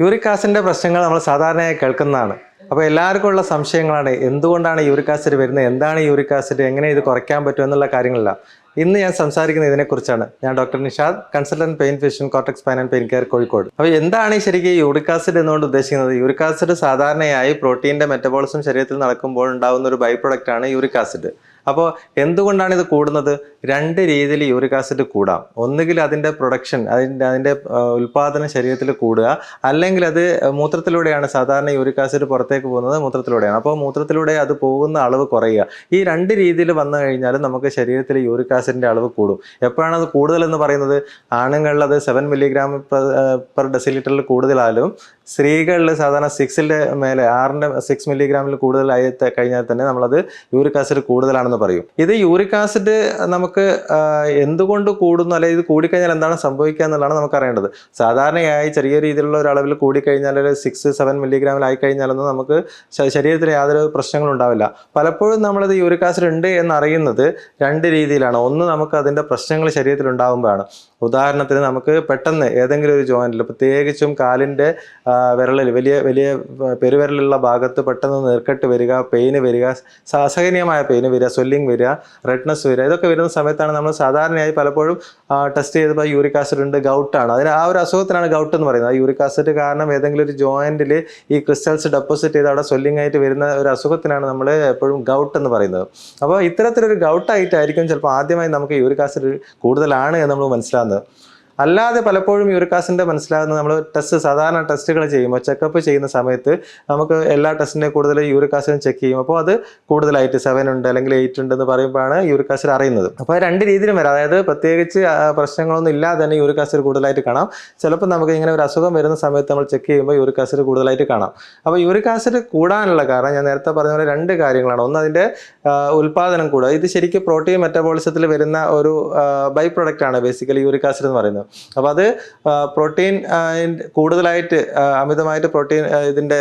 Uric ആസിഡിന്റെ പ്രശ്നങ്ങൾ നമ്മൾ സാധാരണയായി കേൾക്കുന്നതാണ്. അപ്പോൾ എല്ലാവർക്കും ഉള്ള സംശയങ്ങളാണ് എന്തുകൊണ്ടാണ് യൂറിക് വരുന്നത് എന്താണ് യൂറിക് എങ്ങനെ ഇത് കുറയ്ക്കാൻ പറ്റും എന്നുള്ള കാര്യങ്ങളല്ല. ഇന്ന് ഞാൻ സംസാരിക്കുന്നത് ഇതിനെക്കുറിച്ചാണ്. ഞാൻ doctor Nishad consultant pain physician cortex pain and pain care Kozhikode. അപ്പോൾ എന്താണ് ശരിക്കും യൂറിക് എന്നുകൊണ്ട് ഉദ്ദേശിക്കുന്നത്? യൂറിക് സാധാരണയായി പ്രോട്ടീന്റെ മെറ്റബോളിസം ശരീരത്തിൽ നടക്കുമ്പോൾ ഉണ്ടാകുന്ന ഒരു ബൈ പ്രൊഡക്റ്റാണ് ആണ് യൂറിക് ആസിഡ് അപ്പോൾ എന്തുകൊണ്ടാണ് ഇത് കൂടുന്നത്? രണ്ട് രീതിയിൽ യൂറിക് ആസിഡ് കൂടാം. ഒന്നുകിൽ അതിന്റെ പ്രൊഡക്ഷൻ അതിന്റെ അതിന്റെ ഉൽപാദനം ശരീരത്തിൽ കൂടുക അല്ലെങ്കിൽ അത് മൂത്രത്തിലൂടെയാണ്. സാധാരണ യൂറിക് ആസിഡ് പുറത്തേക്ക് പോകുന്നത് മൂത്രത്തിലൂടെയാണ്. അപ്പോൾ മൂത്രത്തിലൂടെ അത് പോകുന്ന അളവ് കുറയുക. ഈ രണ്ട് രീതിയിൽ വന്നു കഴിഞ്ഞാൽ നമുക്ക് ശരീരത്തിൽ യൂറിക് ആസിഡിന്റെ അളവ് കൂടും. എപ്പോഴാണ് അത് കൂടുതലെന്ന് പറയുന്നത്? ആണുങ്ങളിൽ അത് സെവൻ മില്ലിഗ്രാം പെർ ഡെസിലിറ്ററിൽ കൂടുതലായാലും സ്ത്രീകളിൽ സാധാരണ സിക്സിന്റെ മേലെ ആറിന്റെ സിക്സ് മില്ലിഗ്രാമിൽ കൂടുതലായി കഴിഞ്ഞാൽ തന്നെ നമ്മളത് യൂറിക് ആസിഡ് കൂടുതലാണെന്ന് പറയും. ഇത് യൂറിക് ആസിഡ് നമുക്ക് എന്തുകൊണ്ട് കൂടുന്നു? അല്ലെങ്കിൽ ഇത് കൂടിക്കഴിഞ്ഞാൽ എന്താണ് സംഭവിക്കുക എന്നുള്ളതാണ് നമുക്ക് അറിയേണ്ടത്. സാധാരണയായി ചെറിയ രീതിയിലുള്ള ഒരു അളവിൽ കൂടിക്കഴിഞ്ഞാൽ ഒരു സിക്സ് സെവൻ മില്ലിഗ്രാമിലായി കഴിഞ്ഞാലൊന്നും നമുക്ക് ശരീരത്തിന് യാതൊരു പ്രശ്നങ്ങളും ഉണ്ടാവില്ല. പലപ്പോഴും നമ്മളത് യൂറിക് ആസിഡ് ഉണ്ട് എന്നറിയുന്നത് രണ്ട് രീതിയിലാണ്. ഒന്ന് നമുക്ക് അതിന്റെ പ്രശ്നങ്ങൾ ശരീരത്തിൽ ഉണ്ടാകുമ്പോഴാണ് ഉദാഹരണത്തിന് നമുക്ക് പെട്ടെന്ന് ഏതെങ്കിലും ഒരു ജോയിന്റിൽ പ്രത്യേകിച്ചും കാലിന്റെ വിരളിൽ വലിയ വലിയ പെരുവിരലുള്ള ഭാഗത്ത് പെട്ടെന്ന് നീർക്കെട്ട് വരിക പെയിന് വരിക അസഹനീയമായ പെയിന് വരിക സ്വെല്ലിംഗ് വരിക റെഡ്നസ് വരിക ഇതൊക്കെ വരുന്ന സമയത്താണ് നമ്മൾ സാധാരണയായി പലപ്പോഴും ടെസ്റ്റ് ചെയ്തപ്പോൾ യൂറിക് ആസിഡ് ഉണ്ട് ഗൗട്ടാണ് അതിന് ആ ഒരു അസുഖത്തിനാണ് ഗൗട്ട് എന്ന് പറയുന്നത്. ആ യൂറിക് ആസിഡ് കാരണം ഏതെങ്കിലും ഒരു ജോയിന്റിൽ ഈ ക്രിസ്റ്റൽസ് ഡെപ്പോസിറ്റ് ചെയ്ത് അവിടെ സ്വെല്ലിംഗ് ആയിട്ട് വരുന്ന ഒരു അസുഖത്തിനാണ് നമ്മൾ എപ്പോഴും ഗൗട്ട് എന്ന് പറയുന്നത്. അപ്പോൾ ഇത്തരത്തിലൊരു ഗൗട്ടായിട്ടായിരിക്കും ചിലപ്പോൾ ആദ്യമായി നമുക്ക് യൂറിക് ആസിഡ് കൂടുതലാണ് എന്ന് നമ്മൾ മനസ്സിലാകുന്നത് né? അല്ലാതെ പലപ്പോഴും യുവർക്കാസിന്റെ മനസ്സിലാകുന്നത് നമ്മൾ ടെസ്റ്റ് സാധാരണ ടെസ്റ്റുകൾ ചെയ്യുമ്പോൾ ചെക്കപ്പ് ചെയ്യുന്ന സമയത്ത് നമുക്ക് എല്ലാ ടെസ്റ്റിനെ കൂടുതൽ യുവർക്കാസിനും ചെക്ക് ചെയ്യും. അപ്പോൾ അത് കൂടുതലായിട്ട് സെവൻ ഉണ്ട് അല്ലെങ്കിൽ എയ്റ്റ് ഉണ്ട് എന്ന് പറയുമ്പോഴാണ് യുവർക്കാസിൽ അറിയുന്നത്. അപ്പോൾ രണ്ട് രീതിയിലും വരാം. അതായത് പ്രത്യേകിച്ച് പ്രശ്നങ്ങളൊന്നും ഇല്ലാതെ തന്നെ യുവർക്കാസിൽ കൂടുതലായിട്ട് കാണാം. ചിലപ്പോൾ നമുക്ക് ഇങ്ങനെ ഒരു അസുഖം വരുന്ന സമയത്ത് നമ്മൾ ചെക്ക് ചെയ്യുമ്പോൾ യുവർക്കാസിൽ കൂടുതലായിട്ട് കാണാം. അപ്പോൾ യുവർക്കാസിൽ കൂടാനുള്ള കാരണം ഞാൻ നേരത്തെ പറഞ്ഞ പോലെ രണ്ട് കാര്യങ്ങളാണ്. ഒന്ന് അതിന്റെ ഉൽപാദനം കൂടുക ഇത് ശരിക്കും പ്രോട്ടീൻ മെറ്റബോളിസത്തിൽ വരുന്ന ഒരു ബൈ പ്രൊഡക്റ്റ് ആണ് ബേസിക്കലി ആസിഡ് എന്ന് പറയുന്നത്. അപ്പോൾ അത് പ്രോട്ടീൻ കൂടുതലായിട്ട് അമിതമായിട്ട് പ്രോട്ടീൻ ഇതിന്റെ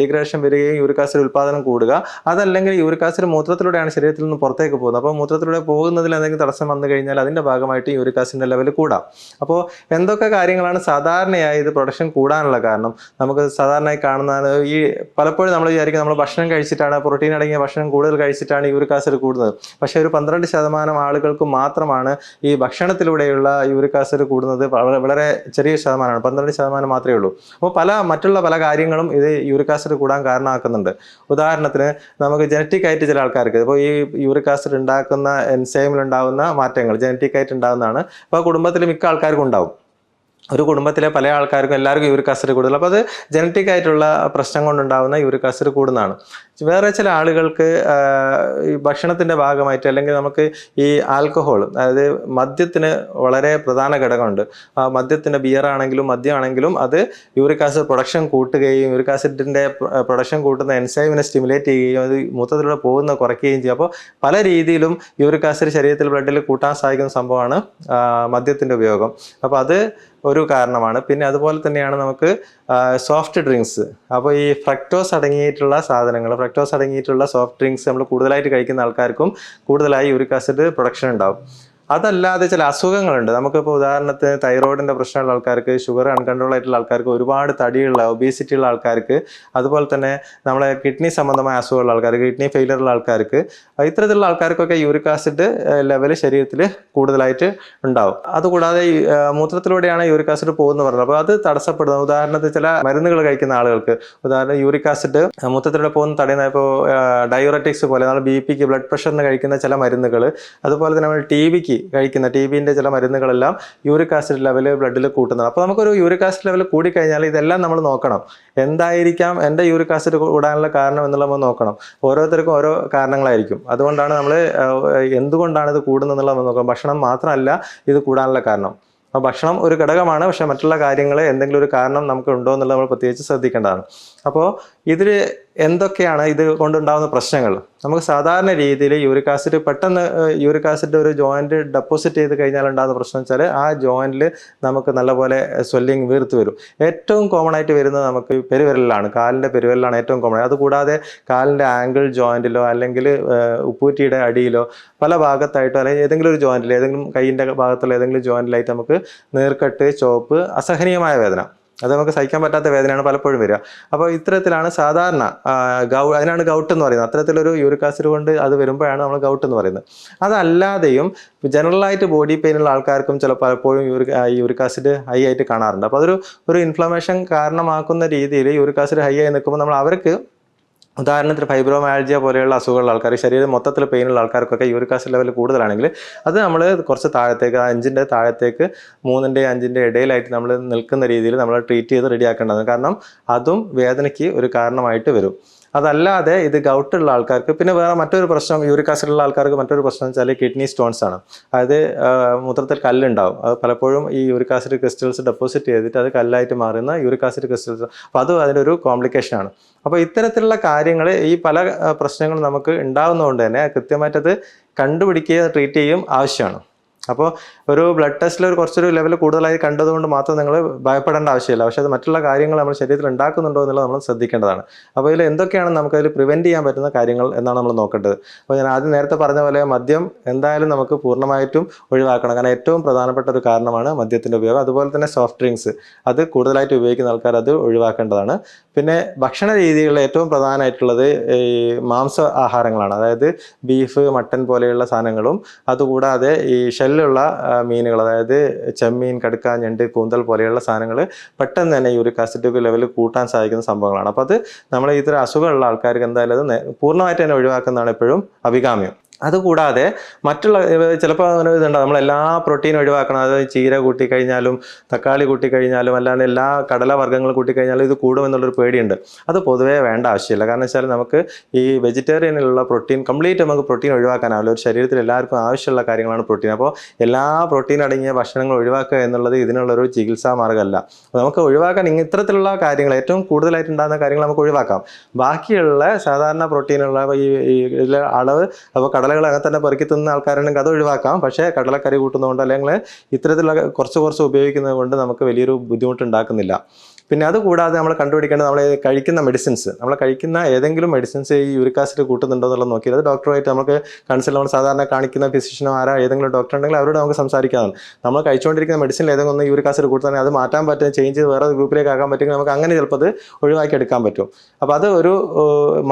ഡിഗ്രേഷൻ വരികയും യൂറിക് ആസിഡ് ഉൽപാദനം കൂടുക. അതല്ലെങ്കിൽ യൂറിക് ആസിഡ് മൂത്രത്തിലൂടെയാണ് ശരീരത്തിൽ നിന്ന് പുറത്തേക്ക് പോകുന്നത്. അപ്പോൾ മൂത്രത്തിലൂടെ പോകുന്നതിൽ എന്തെങ്കിലും തടസ്സം വന്നു കഴിഞ്ഞാൽ അതിന്റെ ഭാഗമായിട്ട് യൂറിക് ലെവൽ കൂടാം. അപ്പോൾ എന്തൊക്കെ കാര്യങ്ങളാണ് സാധാരണയായി ഇത് പ്രൊഡക്ഷൻ കൂടാനുള്ള കാരണം? നമുക്ക് സാധാരണയായി കാണുന്നതാണ് ഈ പലപ്പോഴും നമ്മൾ വിചാരിക്കും നമ്മൾ ഭക്ഷണം കഴിച്ചിട്ടാണ് പ്രോട്ടീൻ അടങ്ങിയ ഭക്ഷണം കൂടുതൽ കഴിച്ചിട്ടാണ് യൂറിക് ആസിഡ് കൂടുന്നത്. പക്ഷേ ഒരു പന്ത്രണ്ട് ശതമാനം ആളുകൾക്ക് മാത്രമാണ് ഈ ഭക്ഷണത്തിലൂടെയുള്ള യൂറിക് ആസിഡ് കൂടുന്നത്. വളരെ വളരെ ചെറിയ ശതമാനമാണ് പന്ത്രണ്ട് ശതമാനം മാത്രമേ ഉള്ളൂ. അപ്പോൾ പല മറ്റുള്ള പല കാര്യങ്ങളും ഇത് യൂറിക് ആസിഡ് കൂടാൻ കാരണമാക്കുന്നുണ്ട്. ഉദാഹരണത്തിന് നമുക്ക് ജനറ്റിക് ആയിട്ട് ചില ആൾക്കാർക്ക് ഇപ്പോൾ ഈ യൂറിക് ആസിഡ് ഉണ്ടാക്കുന്ന എൻസൈമിൽ ഉണ്ടാകുന്ന മാറ്റങ്ങൾ ജനറ്റിക് ആയിട്ട് ഉണ്ടാകുന്നതാണ് അപ്പോൾ കുടുംബത്തിൽ മിക്ക ആൾക്കാർക്കും ഉണ്ടാവും. ഒരു കുടുംബത്തിലെ പല ആൾക്കാർക്കും എല്ലാവർക്കും യൂറിക് ആസിഡ് കൂടുതൽ അപ്പോൾ അത് ജനറ്റിക് ആയിട്ടുള്ള പ്രശ്നം കൊണ്ടുണ്ടാകുന്ന യൂറിക് ആസിഡ് കൂടുന്നതാണ്. വേറെ ചില ആളുകൾക്ക് ഈ ഭക്ഷണത്തിന്റെ ഭാഗമായിട്ട് അല്ലെങ്കിൽ നമുക്ക് ഈ ആൽക്കഹോൾ അതായത് മദ്യത്തിന് വളരെ പ്രധാന ഘടകമുണ്ട്. ആ മദ്യത്തിന്റെ ബിയർ ആണെങ്കിലും മദ്യമാണെങ്കിലും അത് യൂറിക് ആസിഡ് പ്രൊഡക്ഷൻ കൂട്ടുകയും യൂറിക് ആസിഡിന്റെ പ്രൊഡക്ഷൻ കൂട്ടുന്ന എൻസൈമിനെ സ്റ്റിമുലേറ്റ് ചെയ്യുകയും അത് മൂത്രത്തിലൂടെ പോകുന്ന കുറയ്ക്കുകയും ചെയ്യും. അപ്പോൾ പല രീതിയിലും യൂറിക് ആസിഡ് ശരീരത്തിൽ ബ്ലഡിൽ കൂട്ടാൻ സഹായിക്കുന്ന സംഭവമാണ് മദ്യത്തിന്റെ ഉപയോഗം. അപ്പോൾ അത് ഒരു കാരണമാണ്. പിന്നെ അതുപോലെ തന്നെയാണ് നമുക്ക് സോഫ്റ്റ് ഡ്രിങ്ക്സ് അപ്പോൾ ഈ ഫ്രക്ടോസ് അടങ്ങിയിട്ടുള്ള സാധനങ്ങൾ ഫ്രക്ടോസ് അടങ്ങിയിട്ടുള്ള സോഫ്റ്റ് ഡ്രിങ്ക്സ് നമ്മൾ കൂടുതലായിട്ട് കഴിക്കുന്ന ആൾക്കാർക്കും കൂടുതലായി യൂറിക് ആസിഡ് പ്രൊഡക്ഷൻ ഉണ്ടാവും. അതല്ലാതെ ചില അസുഖങ്ങളുണ്ട്. നമുക്കിപ്പോൾ ഉദാഹരണത്തിന് തൈറോയിഡിന്റെ പ്രശ്നമുള്ള ആൾക്കാർക്ക് ഷുഗർ അൺകൺട്രോൾ ആയിട്ടുള്ള ആൾക്കാർക്ക് ഒരുപാട് തടിയുള്ള ഒബീസിറ്റി ഉള്ള ആൾക്കാർക്ക് അതുപോലെ തന്നെ നമ്മളെ കിഡ്നി സംബന്ധമായ അസുഖമുള്ള ആൾക്കാർക്ക് കിഡ്നി ഫെയിലർ ഉള്ള ആൾക്കാർക്ക് ഇത്തരത്തിലുള്ള ആൾക്കാർക്കൊക്കെ യൂറിക് ആസിഡ് ലെവൽ ശരീരത്തിൽ കൂടുതലായിട്ട് ഉണ്ടാവും. അതുകൂടാതെ മൂത്രത്തിലൂടെയാണ് യൂറിക് ആസിഡ് പോകുന്നത് പറഞ്ഞത്. അപ്പോൾ അത് തടസ്സപ്പെടുന്നത്. ഉദാഹരണത്തിന് ചില മരുന്നുകൾ കഴിക്കുന്ന ആളുകൾക്ക് ഉദാഹരണം യൂറിക് ആസിഡ് മൂത്രത്തിലൂടെ പോകുന്ന തടയുന്ന ഇപ്പോൾ ഡയോററ്റിക്സ് പോലെ നമ്മൾ ബി പിക്ക് ബ്ലഡ് പ്രഷറിന് കഴിക്കുന്ന ചില മരുന്നുകൾ അതുപോലെ തന്നെ നമ്മൾ ടി ബിക്ക് കഴിക്കുന്ന ടി ബിന്റെ ചില മരുന്നുകളെല്ലാം യൂറിക് ആസിഡ് ലെവൽ ബ്ലഡിൽ കൂട്ടുന്നത് അപ്പോൾ നമുക്കൊരു യൂറിക് ആസിഡ് ലെവൽ കൂടിക്കഴിഞ്ഞാൽ ഇതെല്ലാം നമ്മൾ നോക്കണം. എന്തായിരിക്കാം എന്റെ യൂറിക് ആസിഡ് കൂടാനുള്ള കാരണം എന്നുള്ളത് നമ്മൾ നോക്കണം. ഓരോരുത്തർക്കും ഓരോ കാരണങ്ങളായിരിക്കും. അതുകൊണ്ടാണ് നമ്മൾ എന്തുകൊണ്ടാണ് ഇത് കൂടുന്നത് എന്നുള്ളത് നമ്മൾ നോക്കണം. ഭക്ഷണം മാത്രമല്ല ഇത് കൂടാനുള്ള കാരണം. അപ്പോൾ ഭക്ഷണം ഒരു ഘടകമാണ് പക്ഷേ മറ്റുള്ള കാര്യങ്ങൾ എന്തെങ്കിലും ഒരു കാരണം നമുക്ക് ഉണ്ടോ എന്നുള്ളത് നമ്മൾ പ്രത്യേകിച്ച് ശ്രദ്ധിക്കേണ്ടതാണ്. അപ്പോൾ ഇതിൽ എന്തൊക്കെയാണ് ഇത് കൊണ്ടുണ്ടാകുന്ന പ്രശ്നങ്ങൾ? നമുക്ക് സാധാരണ രീതിയിൽ യൂറിക് ആസിഡ് പെട്ടെന്ന് യൂറിക് ആസിഡ് ഒരു ജോയിന്റ് ഡെപ്പോസിറ്റ് ചെയ്ത് കഴിഞ്ഞാൽ ഉണ്ടാകുന്ന പ്രശ്നം വെച്ചാൽ ആ ജോയിന്റിൽ നമുക്ക് നല്ലപോലെ സ്വെല്ലിങ് വീർത്ത് വരും. ഏറ്റവും കോമൺ ആയിട്ട് വരുന്നത് നമുക്ക് പെരുവിരലിലാണ് കാലിന്റെ പെരുവിരലാണ് ഏറ്റവും കോമൺ. അതുകൂടാതെ കാലിന്റെ ആംഗിൾ ജോയിന്റിലോ അല്ലെങ്കിൽ ഉപ്പൂറ്റിയുടെ അടിയിലോ പല ഭാഗത്തായിട്ടോ അല്ലെങ്കിൽ ഏതെങ്കിലും ഒരു ജോയിന്റിൽ ഏതെങ്കിലും കൈയിന്റെ ഭാഗത്തുള്ള ഏതെങ്കിലും ജോയിന്റിലായിട്ട് നമുക്ക് നീർക്കെട്ട് ചോപ്പ് അസഹനീയമായ വേദന. അത് നമുക്ക് സഹിക്കാൻ പറ്റാത്ത വേദനയാണ് പലപ്പോഴും വരിക. അപ്പോൾ ഇത്തരത്തിലാണ് സാധാരണ ഗൗ അതിനാണ് ഗൗട്ട് എന്ന് പറയുന്നത്. അത്തരത്തിലൊരു യൂറിക് ആസിഡ് കൊണ്ട് അത് വരുമ്പോഴാണ് നമ്മൾ ഗൗട്ട് എന്ന് പറയുന്നത്. അതല്ലാതെയും ജനറലായിട്ട് ബോഡി പെയിൻ ഉള്ള ആൾക്കാർക്കും ചില പലപ്പോഴും യൂറിക് യൂറിക് ആസിഡ് ഹൈ ആയിട്ട് കാണാറുണ്ട്. അപ്പോൾ അതൊരു ഒരു ഇൻഫ്ലമേഷൻ കാരണമാക്കുന്ന രീതിയിൽ യൂറിക് ആസിഡ് ഹൈ ആയി നിൽക്കുമ്പോൾ നമ്മൾ അവർക്ക് ഉദാഹരണത്തിന് ഫൈബ്രോമാൾജിയ പോലെയുള്ള അസുഖമുള്ള ആൾക്കാർ ശരീരം മൊത്തത്തിൽ പെയിനുള്ള ആൾക്കാർക്കൊക്കെ യൂറിക് ആസിഡ് ലെവൽ കൂടുതലാണെങ്കിൽ അത് നമ്മൾ കുറച്ച് താഴത്തേക്ക് അഞ്ചിന്റെ താഴത്തേക്ക് മൂന്നിന്റെ അഞ്ചിന്റെ ഇടയിലായിട്ട് നമ്മൾ നിൽക്കുന്ന രീതിയിൽ നമ്മൾ ട്രീറ്റ് ചെയ്ത് റെഡിയാക്കേണ്ടതാണ് കാരണം അതും വേദനയ്ക്ക് ഒരു കാരണമായിട്ട് വരും. അതല്ലാതെ ഇത് ഗൗട്ടുള്ള ആൾക്കാർക്ക് പിന്നെ വേറെ മറ്റൊരു പ്രശ്നം യൂറിക് ആസിഡുള്ള ആൾക്കാർക്ക് മറ്റൊരു പ്രശ്നം വെച്ചാൽ കിഡ്നി സ്റ്റോൺസ് ആണ്. അതായത് മൂത്രത്തിൽ കല്ലുണ്ടാവും. അത് പലപ്പോഴും ഈ യൂറിക് ആസിഡ് ക്രിസ്റ്റൽസ് ഡെപ്പോസിറ്റ് ചെയ്തിട്ട് അത് കല്ലായിട്ട് മാറുന്ന യൂറിക് ആസിഡ് ക്രിസ്റ്റൽസ്. അപ്പോൾ അതും അതിനൊരു കോംപ്ലിക്കേഷൻ ആണ്. അപ്പോൾ ഇത്തരത്തിലുള്ള കാര്യങ്ങൾ ഈ പല പ്രശ്നങ്ങളും നമുക്ക് ഉണ്ടാകുന്നതുകൊണ്ട് തന്നെ കൃത്യമായിട്ടത് കണ്ടുപിടിക്കുകയും ട്രീറ്റ് ചെയ്യുകയും ആവശ്യമാണ്. അപ്പോൾ ഒരു ബ്ലഡ് ടെസ്റ്റിൽ ഒരു കുറച്ചൊരു ലെവൽ കൂടുതലായി കണ്ടതുകൊണ്ട് മാത്രം നിങ്ങൾ ഭയപ്പെടേണ്ട ആവശ്യമില്ല. പക്ഷേ അത് മറ്റുള്ള കാര്യങ്ങൾ നമ്മുടെ ശരീരത്തിൽ ഉണ്ടാക്കുന്നുണ്ടോ എന്നുള്ളത് നമ്മൾ ശ്രദ്ധിക്കേണ്ടതാണ്. അപ്പോൾ ഇതിൽ എന്തൊക്കെയാണ് നമുക്കതിൽ പ്രിവെന്റ് ചെയ്യാൻ പറ്റുന്ന കാര്യങ്ങൾ എന്നാണ് നമ്മൾ നോക്കേണ്ടത്. അപ്പോൾ ഞാൻ ആദ്യം നേരത്തെ പറഞ്ഞ പോലെ മദ്യം എന്തായാലും നമുക്ക് പൂർണമായിട്ടും ഒഴിവാക്കണം. കാരണം ഏറ്റവും പ്രധാനപ്പെട്ട ഒരു കാരണമാണ് മദ്യത്തിന്റെ ഉപയോഗം. അതുപോലെ തന്നെ സോഫ്റ്റ് ഡ്രിങ്ക്സ് അത് കൂടുതലായിട്ട് ഉപയോഗിക്കുന്ന ആൾക്കാർ അത് ഒഴിവാക്കേണ്ടതാണ്. പിന്നെ ഭക്ഷണ രീതികളിൽ ഏറ്റവും പ്രധാനമായിട്ടുള്ളത് ഈ മാംസ ആഹാരങ്ങളാണ്. അതായത് ബീഫ് മട്ടൻ പോലെയുള്ള സാധനങ്ങളും. അതുകൂടാതെ ഈ ഷെല്ലുള്ള ആ, മീനുകൾ അതായത് ചെമ്മീൻ കടുക്ക ഞണ്ട് കൂന്തൽ പോലെയുള്ള സാധനങ്ങൾ പെട്ടെന്ന് തന്നെ യൂറിക് ആസിഡ് ലെവൽ കൂട്ടാൻ സാധിക്കുന്ന സംഭവങ്ങളാണ്. അപ്പോൾ അത് നമ്മൾ ഇത്തരം അസുഖമുള്ള ആൾക്കാർക്ക് എന്തായാലും അത് പൂർണമായിട്ട് തന്നെ ഒഴിവാക്കുന്നതാണ് എപ്പോഴും അഭികാമ്യം. അതുകൂടാതെ മറ്റുള്ള ചിലപ്പോൾ അങ്ങനെ ഇതുണ്ട്. നമ്മൾ എല്ലാ പ്രോട്ടീനും ഒഴിവാക്കണം. അതായത് ചീര കൂട്ടിക്കഴിഞ്ഞാലും തക്കാളി കൂട്ടിക്കഴിഞ്ഞാലും അല്ലാണ്ട് എല്ലാ കടല വർഗങ്ങൾ കൂട്ടിക്കഴിഞ്ഞാലും ഇത് കൂടുമെന്നുള്ളൊരു പേടിയുണ്ട്. അത് പൊതുവേ വേണ്ട ആവശ്യമില്ല. കാരണം വെച്ചാൽ നമുക്ക് ഈ വെജിറ്റേറിയനിലുള്ള പ്രോട്ടീൻ കംപ്ലീറ്റ് നമുക്ക് പ്രോട്ടീൻ ഒഴിവാക്കാനാവില്ല. ഒരു ശരീരത്തിൽ എല്ലാവർക്കും ആവശ്യമുള്ള കാര്യങ്ങളാണ് പ്രോട്ടീൻ അപ്പോൾ എല്ലാ പ്രോട്ടീൻ അടങ്ങിയ ഭക്ഷണങ്ങൾ ഒഴിവാക്കുക എന്നുള്ളത് ഇതിനുള്ളൊരു ചികിത്സാ മാർഗമല്ല നമുക്ക് ഒഴിവാക്കാൻ ഇത്തരത്തിലുള്ള കാര്യങ്ങൾ ഏറ്റവും കൂടുതലായിട്ട് ഉണ്ടാകുന്ന കാര്യങ്ങൾ നമുക്ക് ഒഴിവാക്കാം. ബാക്കിയുള്ള സാധാരണ പ്രോട്ടീനുള്ള ഈ അളവ് അപ്പോൾ കടലകൾ അങ്ങനെ തന്നെ പെറുക്കി തിന്ന ആൾക്കാരുണ്ടെങ്കിൽ അത് ഒഴിവാക്കാം. പക്ഷേ കടലക്കറി കൂട്ടുന്നതുകൊണ്ട് അല്ലെങ്കിൽ ഇത്തരത്തിലുള്ള കുറച്ച് കുറച്ച് ഉപയോഗിക്കുന്നത് കൊണ്ട് നമുക്ക് വലിയൊരു ബുദ്ധിമുട്ട് ഉണ്ടാക്കുന്നില്ല പിന്നെ അത് കൂടാതെ നമ്മൾ കണ്ടുപിടിക്കേണ്ടത് നമ്മൾ കഴിക്കുന്ന മെഡിസിൻസ് നമ്മൾ കഴിക്കുന്ന ഏതെങ്കിലും മെഡിസിൻസ് ഈ യൂറിക് ആസിഡ് കൂട്ടുന്നുണ്ടോ എന്നുള്ളത് നോക്കിയത് ഡോക്ടറുമായിട്ട് നമുക്ക് കൺസൾട്ട് നമ്മൾ സാധാരണ കാണിക്കുന്ന ഫിസിഷ്യനോ ആരാ ഏതെങ്കിലും ഡോക്ടർ ഉണ്ടെങ്കിൽ അവരോട് നമുക്ക് സംസാരിക്കാവുന്നതാണ്. നമ്മൾ കഴിച്ചുകൊണ്ടിരിക്കുന്ന മെഡിസിനിൽ ഏതെങ്കിലും ഒന്ന് യൂറിക് ആസിഡ് അത് മാറ്റാൻ പറ്റും ചേഞ്ച് ചെയ്ത് വേറെ ഗ്രൂപ്പിലേക്ക് ആക്കാൻ പറ്റുമെങ്കിൽ നമുക്ക് അങ്ങനെ ചിലപ്പോൾ അത് ഒഴിവാക്കി എടുക്കാൻ പറ്റും. അപ്പോൾ അത് ഒരു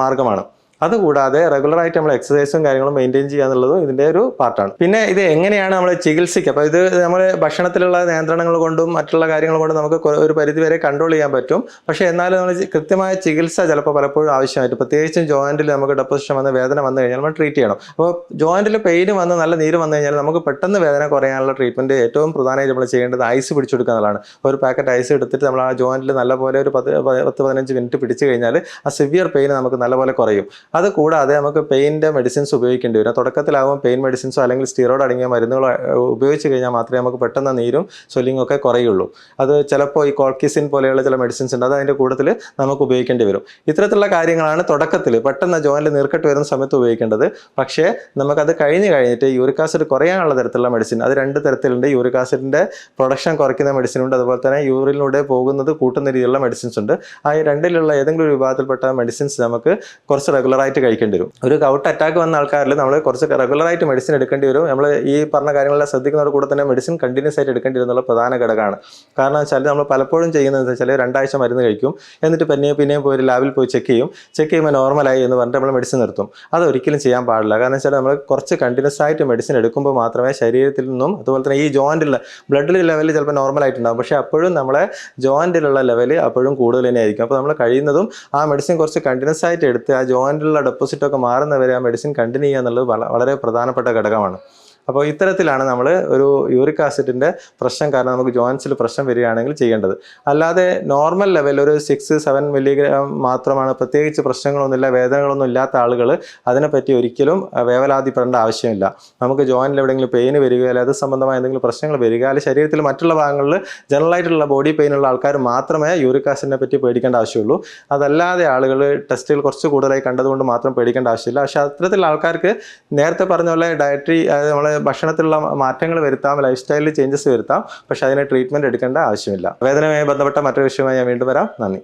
മാർഗമാണ് അതുകൂടാതെ റെഗുലറായിട്ട് നമ്മൾ എക്സസൈസും കാര്യങ്ങളും മെയിന്റെയിൻ ചെയ്യുക എന്നുള്ളതും ഇതിന്റെ ഒരു പാർട്ടാണ് പിന്നെ ഇത് എങ്ങനെയാണ് നമ്മൾ ചികിത്സിക്കുക അപ്പോൾ ഇത് നമ്മൾ ഭക്ഷണത്തിലുള്ള നിയന്ത്രണങ്ങൾ കൊണ്ടും മറ്റുള്ള കാര്യങ്ങൾ കൊണ്ടും നമുക്ക് ഒരു പരിധി വരെ കൺട്രോൾ ചെയ്യാൻ പറ്റും. പക്ഷേ എന്നാലും നമ്മൾ കൃത്യമായ ചികിത്സ ചിലപ്പോൾ പലപ്പോഴും ആവശ്യമായിട്ട്. പ്രത്യേകിച്ചും ജോയിന്റിൽ നമുക്ക് ഡെപ്പോസിഷൻ വന്ന് വേദന വന്നു കഴിഞ്ഞാൽ നമ്മൾ ട്രീറ്റ് ചെയ്യണം. അപ്പോൾ ജോയിന്റിൽ പെയിൻ വന്ന് നല്ല നീര് വന്നു കഴിഞ്ഞാൽ നമുക്ക് പെട്ടെന്ന് വേദന കുറയാനുള്ള ട്രീറ്റ്മെന്റ് ഏറ്റവും പ്രധാനമായിട്ട് നമ്മൾ ചെയ്യേണ്ടത് ഐസ് പിടിച്ചെടുക്കുക എന്നുള്ളതാണ് ഒരു പാക്കറ്റ് ഐസ് എടുത്തിട്ട് നമ്മൾ ആ ജോയിന്റിൽ നല്ലപോലെ ഒരു പത്ത് പത്ത് പതിനഞ്ച് മിനിറ്റ് പിടിച്ചു കഴിഞ്ഞാൽ ആ സിവിയർ പെയിൻ നമുക്ക് നല്ലപോലെ കുറയും. അത് കൂടാതെ നമുക്ക് പെയിന്റെ മെഡിസിൻസ് ഉപയോഗിക്കേണ്ടി വരും. തുടക്കത്തിലാകുമ്പോൾ പെയിൻ മെഡിസിൻസോ അല്ലെങ്കിൽ സ്റ്റീറോയിഡ് അടങ്ങിയ മരുന്നുകളോ ഉപയോഗിച്ച് കഴിഞ്ഞാൽ മാത്രമേ നമുക്ക് പെട്ടെന്ന് നീരും സ്വെല്ലിങ്ങും ഒക്കെ കുറയുള്ളൂ. അത് ചിലപ്പോൾ ഈ കോൾക്കിസിൻ പോലെയുള്ള ചില മെഡിസിൻസ് ഉണ്ട്. അത് അതിന്റെ കൂട്ടത്തിൽ നമുക്ക് ഉപയോഗിക്കേണ്ടി വരും. ഇത്തരത്തിലുള്ള കാര്യങ്ങളാണ് തുടക്കത്തിൽ പെട്ടെന്ന് ജോയിന്റ് നീർക്കെട്ട് വരുന്ന സമയത്ത് ഉപയോഗിക്കേണ്ടത്. പക്ഷേ നമുക്കത് കഴിഞ്ഞ് കഴിഞ്ഞിട്ട് യൂറിക് ആസിഡ് കുറയാനുള്ള തരത്തിലുള്ള മെഡിസിൻ അത് രണ്ട് തരത്തിലുണ്ട്. യൂറിക് ആസിഡിന്റെ പ്രൊഡക്ഷൻ കുറയ്ക്കുന്ന മെഡിസിൻ ഉണ്ട്. അതുപോലെ തന്നെ യൂറിനിലൂടെ പോകുന്നത് കൂട്ടുന്ന രീതിയിലുള്ള മെഡിസിൻസ് ഉണ്ട്. ആ രണ്ടിലുള്ള ഏതെങ്കിലും ഒരു വിഭാഗത്തിൽപ്പെട്ട മെഡിസിൻസ് നമുക്ക് കുറച്ച് റെഗുലറായിട്ട് കഴിക്കേണ്ടി വരും. ഒരു കൗട്ട് അറ്റാക്ക് വന്ന ആൾക്കാരിൽ നമ്മൾ കുറച്ച് റെഗുലറായിട്ട് മെഡിസിൻ എടുക്കേണ്ടി വരും. നമ്മൾ ഈ പറഞ്ഞ കാര്യങ്ങളെല്ലാം ശ്രദ്ധിക്കുന്നതോട് കൂടെ തന്നെ മെഡിസിൻ കണ്ടിന്യൂസ് ആയിട്ട് എടുക്കേണ്ടി വരുന്നുള്ള പ്രധാന ഘടകമാണ്. കാരണം വെച്ചാൽ നമ്മൾ പലപ്പോഴും ചെയ്യുന്നത് വെച്ചാൽ രണ്ടാഴ്ച മരുന്ന് കഴിക്കും. എന്നിട്ട് പിന്നെയും പിന്നെയും പോയി ലാബിൽ പോയി ചെക്ക് ചെയ്യും. ചെക്ക് ചെയ്യുമ്പോൾ നോർമലായി എന്ന് പറഞ്ഞിട്ട് നമ്മൾ മെഡിസിൻ നിർത്തും. അത് ഒരിക്കലും ചെയ്യാൻ പാടില്ല. കാരണം വെച്ചാൽ നമ്മൾ കുറച്ച് കണ്ടിന്യൂസ് ആയിട്ട് മെഡിസിൻ എടുക്കുമ്പോൾ മാത്രമേ ശരീരത്തിൽ നിന്നും അതുപോലെ തന്നെ ഈ ജോയിന്റിലുള്ള ബ്ലഡ് ലെവൽ ചിലപ്പോൾ നോർമൽ ആയിട്ടുണ്ടാകും പക്ഷേ അപ്പോഴും നമ്മളെ ജോയിന്റിലുള്ള ലെവൽ അപ്പോഴും കൂടുതൽ തന്നെ ആയിരിക്കും അപ്പോൾ നമ്മൾ കഴിയുന്നതും ആ മെഡിസിൻ കുറച്ച് കണ്ടിന്യൂസ് ആയിട്ട് എടുത്ത് ആ ജോയിന്റിലുള്ള ഡെപ്പോസിറ്റ് ഒക്കെ മാറുന്നവരെ ആ മെഡിസിൻ കണ്ടിന്യൂ ചെയ്യുക എന്നുള്ളത് വളരെ പ്രധാനപ്പെട്ട ഘടകമാണ്. അപ്പോൾ ഇത്തരത്തിലാണ് നമ്മൾ ഒരു യൂറിക് ആസിഡിന്റെ പ്രശ്നം കാരണം നമുക്ക് ജോയിൻസിൽ പ്രശ്നം വരികയാണെങ്കിൽ ചെയ്യേണ്ടത്. അല്ലാതെ നോർമൽ ലെവൽ ഒരു സിക്സ് സെവൻ മില്ലിഗ്രാം മാത്രമാണ് പ്രത്യേകിച്ച് പ്രശ്നങ്ങളൊന്നുമില്ല വേദനകളൊന്നും ഇല്ലാത്ത ആളുകൾ അതിനെപ്പറ്റി ഒരിക്കലും വേവലാതിപ്പെടേണ്ട ആവശ്യമില്ല. നമുക്ക് ജോയിനിൽ എവിടെയെങ്കിലും പെയിൻ വരിക അല്ലെങ്കിൽ അത് സംബന്ധമായ എന്തെങ്കിലും പ്രശ്നങ്ങൾ വരിക അല്ലെങ്കിൽ ശരീരത്തിൽ മറ്റുള്ള ഭാഗങ്ങളിൽ ജനറൽ ആയിട്ടുള്ള ബോഡി പെയിൻ ഉള്ള ആൾക്കാർ മാത്രമേ യൂറിക് ആസിഡിനെ പറ്റി പേടിക്കേണ്ട ആവശ്യമുള്ളൂ. അതല്ലാതെ ആളുകൾ ടെസ്റ്റുകൾ കുറച്ച് കൂടുതലായി കണ്ടതുകൊണ്ട് മാത്രം പേടിക്കേണ്ട ആവശ്യമില്ല. പക്ഷേ അത്തരത്തിലുള്ള ആൾക്കാർക്ക് നേരത്തെ പറഞ്ഞ പോലെ ഡയറ്ററി അതായത് നമ്മൾ ഭക്ഷണത്തിലുള്ള മാറ്റങ്ങൾ വരുത്താം ലൈഫ് സ്റ്റൈലിൽ ചേഞ്ചസ് വരുത്താം പക്ഷേ അതിന് ട്രീറ്റ്മെന്റ് എടുക്കേണ്ട ആവശ്യമില്ല. വേദനയുമായി ബന്ധപ്പെട്ട മറ്റൊരു വിഷയമായി ഞാൻ വീണ്ടും വരാം. നന്ദി.